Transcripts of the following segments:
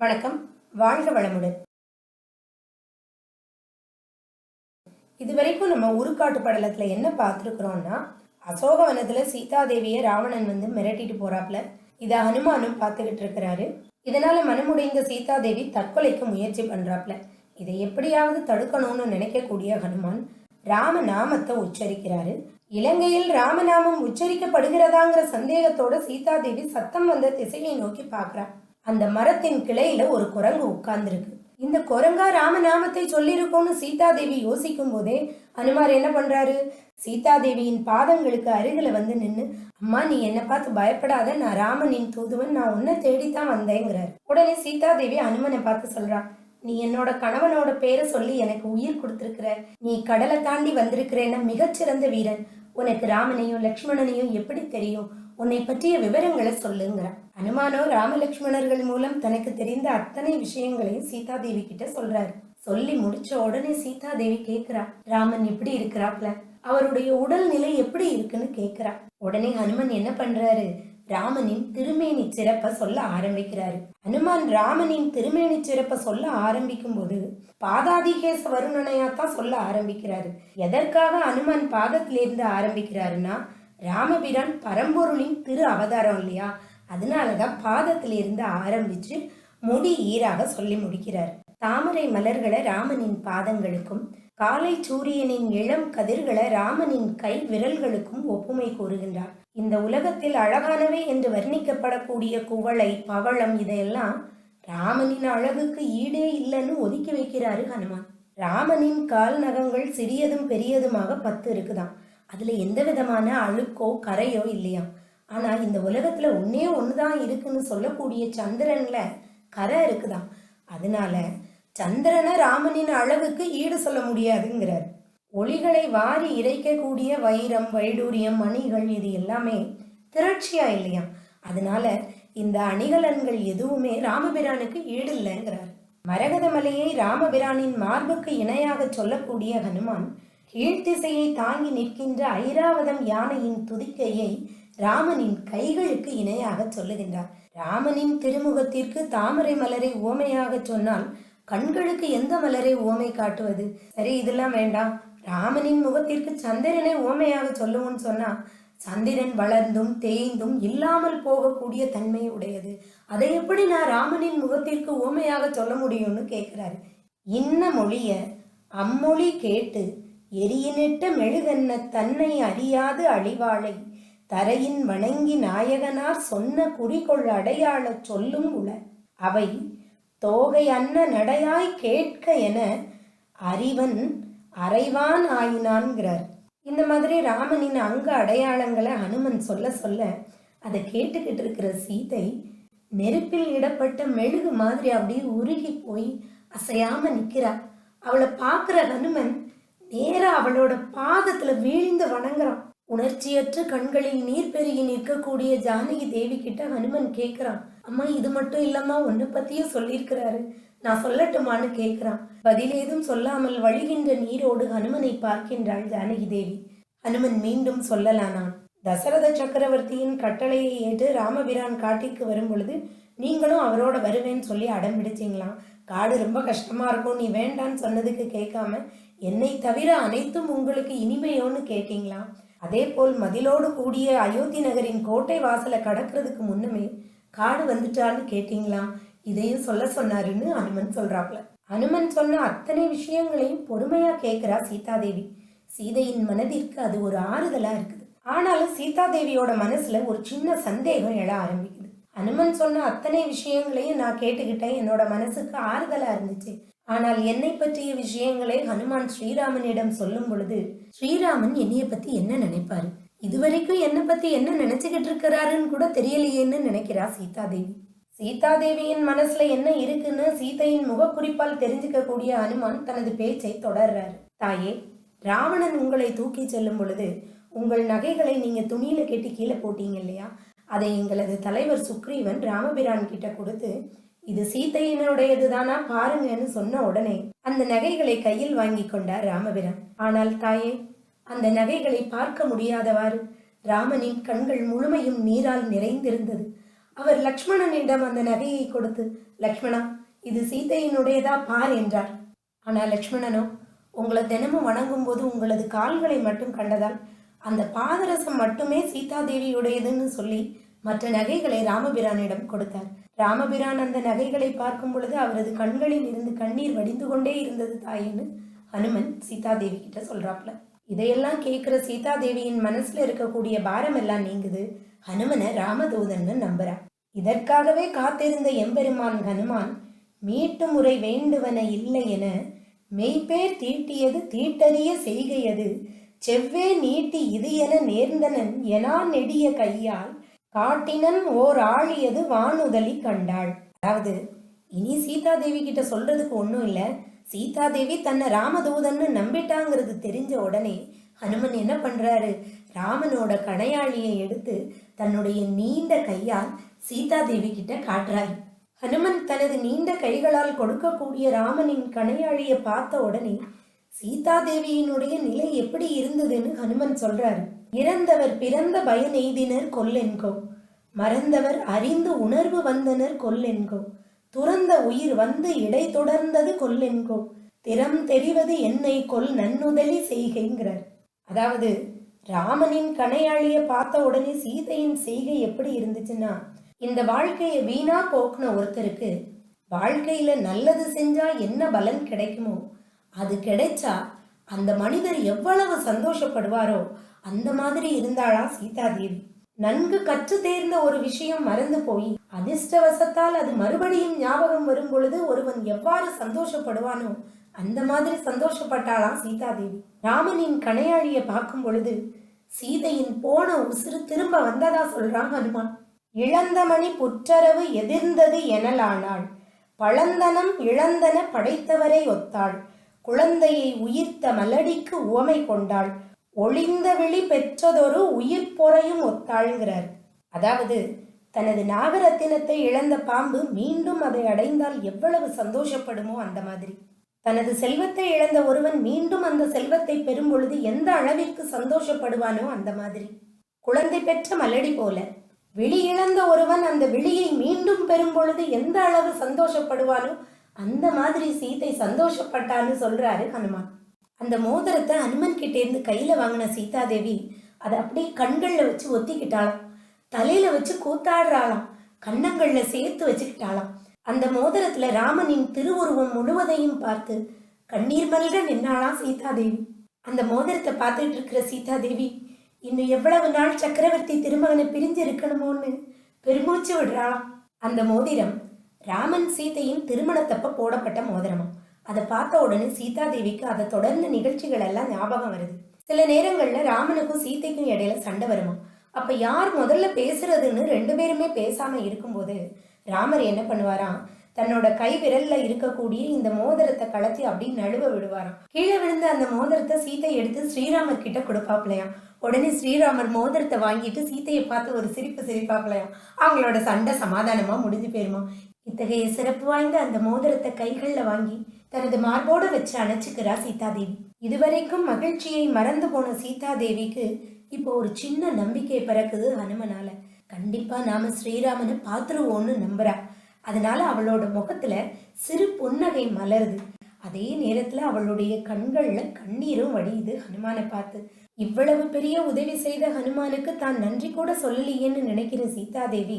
வணக்கம். வாழ்க வளமுடன். இதுவரைக்கும் நம்ம உருக்காட்டு படலத்தில் என்ன பார்த்துருக்குறோம்னா அசோகவனத்தில் சீதாதேவியை ராவணன் வந்து மிரட்டிட்டு போறாப்ல. இதை ஹனுமானும் பார்த்துக்கிட்டு இருக்கிறாரு. இதனால மனமுடைந்த சீதாதேவி தற்கொலைக்கு முயற்சி பண்றாப்ல. இதை எப்படியாவது தடுக்கணும்னு நினைக்கக்கூடிய ஹனுமான் ராம நாமத்தை உச்சரிக்கிறாரு. இலங்கையில் ராமநாமம் உச்சரிக்கப்படுகிறதாங்கிற சந்தேகத்தோட சீதாதேவி சத்தம் வந்த திசையை நோக்கி பார்க்கறா. அந்த மரத்தின் கிளையில ஒரு குரங்கு உட்கார்ந்துருக்கு. இந்த குரங்கா ராமநாமத்தை சொல்லியிருக்கோம்னு சீதாதேவி யோசிக்கும் போதே அனுமார் என்ன பண்றாரு? சீதாதேவியின் பாதங்களுக்கு அருகில வந்து நின்னு அம்மா நீ என்ன பார்த்து பயப்படாத. நான் ராமனின் தூதுவன். நான் உன்னை தேடித்தான் வந்தேங்கிறார். உடனே சீதாதேவி அனுமனை பார்த்து சொல்றான் நீ என்னோட கணவனோட பேரை சொல்லி எனக்கு உயிர் கொடுத்திருக்கிற. நீ கடலை தாண்டி வந்திருக்கிறேன்னா மிகச்சிறந்த வீரன். உனக்கு ராமனையும் லக்ஷ்மணனையும் எப்படி தெரியும்? உன்னை பற்றிய விவரங்களை சொல்லுங்கிற அனுமானோ ராமலக்ஷ்மணர்கள் மூலம் தனக்கு தெரிந்த அத்தனை விஷயங்களையும் சீதாதேவி கிட்ட சொல்றாரு. சொல்லி முடிச்ச உடனே சீதாதேவி கேட்கிறா ராமன் எப்படி இருக்கிறாப்ல. அவருடைய உடல் நிலை எப்படி இருக்குன்னு கேட்கிறா உடனே ஹனுமன் என்ன பண்றாரு? ராமனின் திருமேனி சிறப்ப சொல்ல ஆரம்பிக்கிறாரு. ஹனுமான் ராமனின் திருமேனி சிறப்ப சொல்ல ஆரம்பிக்கும் போது பாதாதிகேச வருணனையாத்தான் சொல்ல ஆரம்பிக்கிறாரு. எதற்காக ஹனுமான் பாதத்திலிருந்து ஆரம்பிக்கிறாருன்னா ராமபிரான் பரம்பொருளின் திரு அவதாரம் இல்லையா? அதனாலதான் பாதத்திலிருந்து ஆரம்பிச்சு முடி ஈராக சொல்லி முடிக்கிறார். தாமரை மலர்களை ராமனின் பாதங்களுக்கும் காலை சூரியனின் இளம் கதிர்களை ராமனின் கை விரல்களுக்கும் ஒப்புமை கூறுகின்றார். இந்த உலகத்தில் அழகானவை என்று வர்ணிக்கப்படக்கூடிய குவளை பவளம் இதையெல்லாம் ராமனின் அழகுக்கு ஈடே இல்லைன்னு ஒதுக்கி வைக்கிறாரு ஹனுமான். ராமனின் கால் நகங்கள் சிறியதும் பெரியதுமாக பத்து இருக்குதாம். அதில் எந்த விதமான அழுக்கோ கரையோ இல்லையாம் ஆனால் இந்த உலகத்துல ஒன்னே தான் இருக்குன்னு சொல்லக்கூடிய சந்திரனில் கரை இருக்குதாம். அதனால சந்திரனை ராமனின் அளவுக்கு ஈடு சொல்ல முடியாதுங்கிறார். ஒளிகளை வாரி இறைக்கக்கூடிய வைரம் வைடூரியம் மணிகள் இது எல்லாமே திரட்சியா இல்லையாம் அதனால இந்த அணிகலன்கள் எதுவுமே ராமபிரானுக்கு ஈடு இல்லைங்கிறார் மரகத மலையை ராமபிரானின் மார்புக்கு இணையாக சொல்லக்கூடிய ஹனுமான் கீழ்த்திசையை தாங்கி நிற்கின்ற ஐராவதம் யானையின் துதிக்கையை ராமனின் கைகளுக்கு இணையாக சொல்லுகின்றார். ராமனின் திருமுகத்திற்கு தாமரை மலரை ஓமையாக சொன்னால் கண்களுக்கு எந்த மலரை ஓமை காட்டுவது? சரி இதெல்லாம் வேண்டாம். ராமனின் முகத்திற்கு சந்திரனை ஓமையாக சொல்லுவோம்னு சொன்னா சந்திரன் வளர்ந்தும் தேய்ந்தும் இல்லாமல் போகக்கூடிய தன்மை உடையது. அதை எப்படி நான் ராமனின் முகத்திற்கு ஓமையாக சொல்ல முடியும்னு கேட்கிறாரு. இன்ன மொழிய அம்மொழி கேட்டு எரியினிட்ட மெழுகென்ன தன்னை அறியாது அழிவாளை? தரையின் வணங்கி நாயகனார் சொன்ன குறிகொள் அடையாளச் சொல்லும் உள. அவை தோகை அன்ன நடையாய் கேட்க என அறிவன் அறைவான் ஆயினான்கிறார். இந்த மாதிரி ராமனின் அங்க அடையாளங்களை ஹனுமன் சொல்ல சொல்ல அதை கேட்டுக்கிட்டு இருக்கிற சீதை நெருப்பில் இடப்பட்ட மெழுகு மாதிரி அப்படியே உருகி போய் அசையாம நிக்கிறா. அவளை பார்க்குற ஹனுமன் நேரா அவளோட பாதத்துல வீழ்ந்து வணங்குறான். உணர்ச்சியற்ற கண்களில் நீர் பெருகி நிற்கக்கூடிய ஜானகி தேவி கிட்ட ஹனுமன் கேக்குறான். அம்மா இது மட்டும் இல்லாம ஒன்ன பத்தியும் சொல்லியிருக்கிறாரு நான் சொல்லட்டுமான்னு கேக்குறான். பதில் ஏதும் சொல்லாமல் வழிகின்ற நீரோடு ஹனுமனை பார்க்கின்றாள் ஜானகி தேவி. ஹனுமன் மீண்டும் சொல்லலானான். தசரத சக்கரவர்த்தியின் கட்டளையை ஏற்று ராமபிரான் காட்டிற்கு வரும் பொழுது நீங்களும் அவரோட வருவேன்னு சொல்லி அடம் பிடிச்சிங்களாம் காடு ரொம்ப கஷ்டமா இருக்கும் நீ வேண்டான்னு சொன்னதுக்கு கேட்காம என்னை தவிர அனைத்தும் உங்களுக்கு இனிமையோன்னு கேட்டீங்களா? அதே போல் மதிலோடு கூடிய அயோத்தி நகரின் கோட்டை வாசலை கடக்கிறதுக்கு முன்னமே காடு வந்துட்டான்னு கேட்டீங்களா? இதையும் சொல்ல சொன்னாருன்னு அனுமன் சொல்றாப்ல அனுமன் சொன்ன அத்தனை விஷயங்களையும் பொறுமையா கேட்கிறா சீதாதேவி. சீதையின் மனதிற்கு அது ஒரு ஆறுதலா இருக்குது. ஆனாலும் சீதாதேவியோட மனசுல ஒரு சின்ன சந்தேகம் எழ ஆரம்பிக்குது. அனுமன் சொன்ன அத்தனை விஷயங்களையும் நான் கேட்டுக்கிட்டேன். என்னோட மனசுக்கு ஆறுதலா இருந்துச்சு. ஆனால் என்னை பற்றிய விஷயங்களை ஹனுமான் ஸ்ரீராமனிடம் சொல்லும் பொழுது ஸ்ரீராமன் என்னைய பத்தி என்ன நினைப்பாரு? இதுவரைக்கும் என்னை பத்தி என்ன நினைச்சுக்கிட்டு இருக்கிறாருன்னு கூட தெரியலையேன்னு நினைக்கிறா சீதாதேவி. சீதாதேவியின் மனசுல என்ன இருக்குன்னு சீதையின் முகக்குறிப்பால் தெரிஞ்சுக்கக்கூடிய ஹனுமான் தனது பேச்சை தொடர்றாரு. தாயே ராவணன் உங்களை தூக்கி செல்லும் பொழுது உங்கள் நகைகளை நீங்க துணியில கெட்டி கீழே போட்டீங்க இல்லையா? அதை எங்களது தலைவர் சுக்ரீவன் ராமபிரான் கிட்ட கொடுத்து இது சீதையினுடையது தானா பாருங்கன்னு சொன்ன உடனே அந்த நகைகளை கையில் வாங்கி கொண்டார் ராமபிரான் ஆனால் தாயே அந்த நகைகளை பார்க்க முடியாதவாறு ராமனின் கண்கள் முழுமையும் நீரால் நிறைந்திருந்தது. அவர் லக்ஷ்மணனிடம் அந்த நகையை கொடுத்து லக்ஷ்மணா இது சீதையினுடையதா பார் என்றார். ஆனால் லக்ஷ்மணனோ உங்களை தினமும் வணங்கும் போது உங்களது கால்களை மட்டும் கண்டதால் அந்த பாதரசம் மட்டுமே சீதாதேவியுடையதுன்னு சொல்லி மற்ற நகைகளை ராமபிரானிடம் கொடுத்தார். ராமபிரான் அந்த நகைகளை பார்க்கும் பொழுது அவரது கண்களில் இருந்து கண்ணீர் வடிந்து கொண்டே இருந்தது தாயின்னு ஹனுமன் சீதாதேவி கிட்ட சொல்றாப்ல. இதையெல்லாம் கேட்குற சீதாதேவியின் மனசுல இருக்கக்கூடிய பாரம் எல்லாம் நீங்குது. ஹனுமனை ராமதூதன்னு நம்புறா. இதற்காகவே காத்திருந்த எம்பெருமான் ஹனுமான் மீட்டு முறை வேண்டுவன இல்லை என மெய்ப்பேர் தீட்டியது தீட்டறிய செய்கையது. செவ்வே நீட்டி இது என நேர்ந்தனன் எனா நெடிய கையால் காட்டினன் ஓர் ஆழியது வானுதலி கண்டாள். அதாவது இனி சீதாதேவி கிட்ட சொல்றதுக்கு ஒன்றும் இல்லை. சீதாதேவி தன்னை ராமதூதன்னு நம்பிட்டாங்கிறது தெரிஞ்ச உடனே ஹனுமன் என்ன பண்றாரு? ராமனோட கணையாழியை எடுத்து தன்னுடைய நீண்ட கையால் சீதாதேவி கிட்ட காட்டுறாரு. ஹனுமன் தனது நீண்ட கைகளால் கொடுக்கக்கூடிய ராமனின் கணையாழியை பார்த்த உடனே சீதாதேவியினுடைய நிலை எப்படி இருந்ததுன்னு ஹனுமன் சொல்றாரு. இறந்தவர் பிறந்த பயனெய்தினர் கொல்லென்கோ. மறந்தவர் அறிந்து உணர்வு வந்தனர் கொல்லென்கோ. துறந்த உயிர் வந்து இடை தொடர்ந்தது கொல்லென்கோ. திறம் தெரிவது என்னை கொல் நன்னுதலி செய்கைங்கிறார். அதாவது ராமனின் கணையாழியை பார்த்த உடனே சீதையின் செய்கை எப்படி இருந்துச்சுன்னா இந்த வாழ்க்கையை வீணா போக்குன ஒருத்தருக்கு வாழ்க்கையில நல்லது செஞ்சா என்ன பலன் கிடைக்குமோ அது கிடைச்சா அந்த மனிதர் எவ்வளவு சந்தோஷப்படுவாரோ அந்த மாதிரி இருந்தாளா சீதாதேவி? நன்கு கற்று தேர்ந்த ஒரு விஷயம் மறந்து போய் அதிர்ஷ்டவசத்தால் அது மறுபடியும் ஞாபகம் வரும் பொழுது ஒருவன் எவ்வாறு சந்தோஷப்படுவானோ அந்த மாதிரி சந்தோஷப்பட்டாளாம் சீதாதேவி? ராமனின் கணையாழியை பார்க்கும் பொழுது சீதையின் போன உசுறு திரும்ப வந்ததா சொல்றான் ஹனுமான். இழந்தமணி புற்றரவு எதிர்ந்தது எனலானாள். பழந்தனம் இழந்தன படைத்தவரை ஒத்தாள். குழந்தையை உயிர்த்த மலடிக்கு உவமை கொண்டாள். ஒளிந்த விழி பெற்றதொரு உயிர் பொறையும் ஒத்தாள்கிறார் அதாவது தனது நாகரத்தினத்தை இழந்த பாம்பு மீண்டும் அதை அடைந்தால் எவ்வளவு சந்தோஷப்படுமோ அந்த மாதிரி. தனது செல்வத்தை இழந்த ஒருவன் மீண்டும் அந்த செல்வத்தை பெறும் பொழுது எந்த அளவிற்கு சந்தோஷப்படுவானோ அந்த மாதிரி. குழந்தை பெற்ற மலடி போல விழி இழந்த ஒருவன் அந்த விழியை மீண்டும் பெறும் பொழுது எந்த அளவு சந்தோஷப்படுவானோ அந்த மாதிரி சீதை சந்தோஷப்பட்டான்னு சொல்றாரு ஹனுமான். அந்த மோதிரத்தை அனுமன் கிட்ட இருந்து கையில வாங்கின சீதாதேவி அதை அப்படியே கண்கள்ல வச்சு ஒத்திக்கிட்டாளாம். தலையில வச்சு கூத்தாடுறாளாம். கன்னங்களில் சேர்த்து வச்சுக்கிட்டாளாம். அந்த மோதிரத்துல ராமனின் திருவுருவம் முழுவதையும் பார்த்து கண்ணீர் மல்க நின்னாளாம் சீதாதேவி. அந்த மோதிரத்தை பார்த்துட்டு இருக்கிற சீதாதேவி இன்னும் எவ்வளவு நாள் சக்கரவர்த்தி திருமகனை பிரிஞ்சு இருக்கணுமோன்னு பெருமூச்சு விடுறாளாம். அந்த மோதிரம் ராமன் சீதையின் திருமணத்தப்ப போடப்பட்ட மோதிரமாம். அதை பார்த்த உடனே சீதா தேவிக்கு அதை தொடர்ந்த நிகழ்ச்சிகள் எல்லாம் ஞாபகம் வருது. சில நேரங்கள்ல ராமனுக்கும் சீதைக்கும் இடையில சண்டை வருமா? அப்ப யார் முதல்ல பேசுறதுன்னு ரெண்டு பேருமே பேசாம இருக்கும்போது ராமர் என்ன பண்ணுவாராம்? தன்னோட கை விரல்ல இருக்கக்கூடிய இந்த மோதிரத்தை கலத்தி அப்படியே நழுவ விடுவாராம். கீழே விழுந்த அந்த மோதிரத்தை சீத்தை எடுத்து ஸ்ரீராமர் கிட்ட கொடுப்பாப்லையாம். உடனே ஸ்ரீராமர் மோதிரத்தை வாங்கிட்டு சீதையை பார்த்து ஒரு சிரிப்பு சிரிப்பாக்கலையாம் அவங்களோட சண்டை சமாதானமா முடிஞ்சு போயிருமா? இத்தகைய சிறப்பு வாய்ந்த அந்த மோதிரத்தை கைகளில் வாங்கி தனது மார்போடு வச்சு அணைச்சுக்கிறா சீதாதேவி. இதுவரைக்கும் மகிழ்ச்சியை மறந்து போன சீதாதேவிக்கு இப்போ ஒரு சின்ன நம்பிக்கை பிறக்குது ஹனுமனால. கண்டிப்பா நாம ஸ்ரீராமனை பார்த்துருவோம்னு நம்புறா. அதனால அவளோட முகத்துல சிறு புன்னகை மலருது. அதே நேரத்துல அவளுடைய கண்கள்ல கண்ணீரும் வடியுது ஹனுமானை பார்த்து. இவ்வளவு பெரிய உதவி செய்த ஹனுமானுக்கு தான் நன்றி கூட சொல்லலையேன்னு நினைக்கிற சீதாதேவி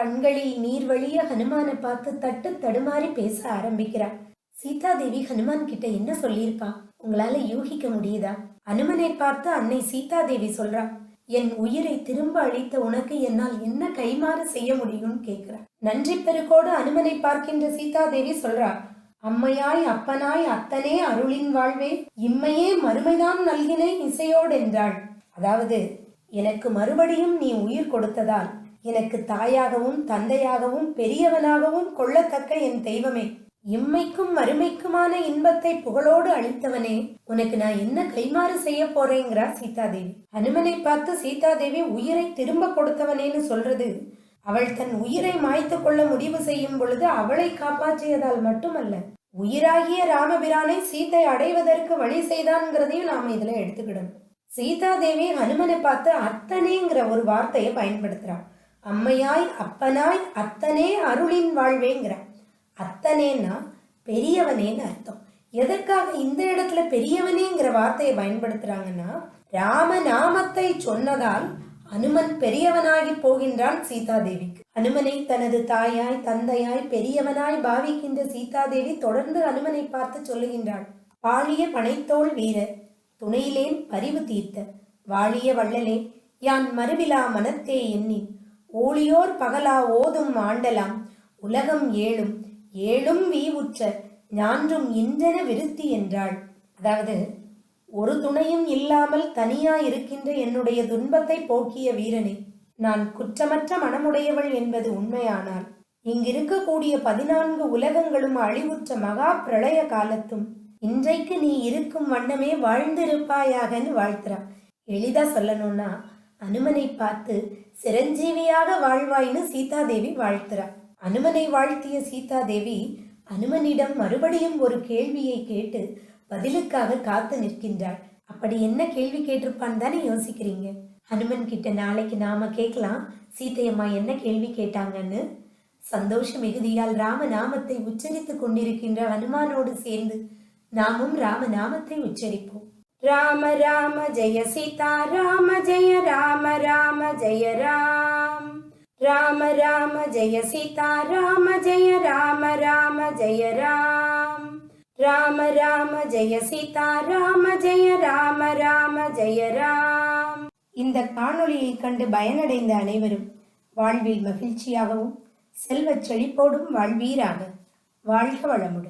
கண்களில் நீர் வழிய ஹனுமானை பார்த்து தட்டு தடுமாறி பேச ஆரம்பிக்கிறார் சீதாதேவி ஹனுமான் கிட்ட என்ன சொல்லியிருக்கா? உங்களால யூகிக்க முடியுதா? அனுமனை பார்த்து அன்னை சீதாதேவி சொல்றா என் உயிரை திரும்ப அளித்த உனக்கு என்னால் என்ன கைமாறு செய்ய முடியும்னு கேட்கிறார் நன்றி பெருக்கோடு அனுமனை பார்க்கின்ற சீதாதேவி சொல்றா அம்மையாய் அப்பனாய் அத்தனே அருளின் வாழ்வே இம்மையே மறுமைதான் நல்கினேன் இசையோடு என்றாள். அதாவது எனக்கு மறுபடியும் நீ உயிர் கொடுத்ததால் எனக்கு தாயாகவும் தந்தையாகவும் பெரியவனாகவும் கொள்ளத்தக்க என் தெய்வமே. இம்மைக்கும் மறுமைக்குமான இன்பத்தை புகழோடு அளித்தவனே உனக்கு நான் என்ன கைமாறு செய்ய போறேங்கிறா சீதாதேவி. ஹனுமனை பார்த்து சீதாதேவி உயிரை திரும்ப கொடுத்தவனேன்னு சொல்றது அவள் தன் உயிரை மாய்த்து கொள்ள முடிவு செய்யும் பொழுது அவளை காப்பாற்றியதால் மட்டுமல்ல உயிராகிய ராமபிரானை சீத்தை அடைவதற்கு வழி செய்தான்ங்கிறதையும் நாம் இதுல எடுத்துக்கிடணும். சீதாதேவி ஹனுமனை பார்த்து அத்தனைங்கிற ஒரு வார்த்தையை பயன்படுத்துகிறாள் அம்மையாய் அப்பனாய் அத்தனே அருளின் வாழ்வேங்கிற. அத்தனேன்னா பெரியவனேன்னு அர்த்தம். எதற்காக இந்த இடத்துல பெரியவனேங்கிற வார்த்தையை பயன்படுத்துறாங்கன்னா ராம நாமத்தை சொன்னதால் அனுமன் பெரியவனாகி போகின்றான் சீதாதேவிக்கு. அனுமனை தனது தாயாய் தந்தையாய் பெரியவனாய் பாவிக்கின்ற சீதாதேவி தொடர்ந்து அனுமனை பார்த்து சொல்லுகின்றாள். பாழிய பனைத்தோள் வீரர் துணையிலேன் பரிவு தீர்த்த வாழிய வள்ளலே யான் மறுவிலா மனத்தே எண்ணி ஊழியோர் பகலா ஓதும் ஆண்டலாம் உலகம் ஏழும் ஏழும் வீவுற்ற ஞான்றும் இன்றென விருத்தி என்றாள். அதாவது ஒரு துணையும் இல்லாமல் தனியா இருக்கின்ற என்னுடைய துன்பத்தை போக்கிய வீரனே நான் குற்றமற்ற மனமுடையவள் என்பது உண்மையானால் இங்கிருக்கக்கூடிய பதினான்கு உலகங்களும் அழிவுற்ற மகா பிரளய காலத்தும் இன்றைக்கு நீ இருக்கும் வண்ணமே வாழ்ந்திருப்பாயாகன்னு வாழ்த்துறா எளிதா சொல்லணும்னா அனுமனை பார்த்து சிரஞ்சீவியாக வாழ்வாய்னு சீதாதேவி வாழ்த்துறா. அனுமனை வாழ்த்திய சீதாதேவி அனுமனிடம் மறுபடியும் ஒரு கேள்வியை கேட்டு பதிலுக்காக காத்து நிற்கின்றாள். அப்படி என்ன கேள்வி கேட்டிருப்பான்னு தானே யோசிக்கிறீங்க? ஹனுமன் கிட்ட நாளைக்கு நாம கேட்கலாம். சீதையம்மா என்ன கேள்வி கேட்டாங்கன்னு? சந்தோஷ மிகுதியால் ராம நாமத்தை உச்சரித்துக் கொண்டிருக்கின்ற ஹனுமானோடு சேர்ந்து நாமும் ராம நாமத்தை உச்சரிப்போம். ராம ராம ஜெய சீதா ராம ஜெய ராம ராம ஜெய ராம். ராம ராம ஜெய சீதா ராம ஜெய ராம ராம ஜெய ராம். ராம ராம ஜெய சீதா ராம ஜெய ராம ராம ஜெய ராம். இந்த காணொளியை கண்டு பயனடைந்த அனைவரும் வாழ்வில் மகிழ்ச்சியாகவும் செல்வச் செழிப்போடும் வாழ்வீராக. வாழ்க வளமுடன்.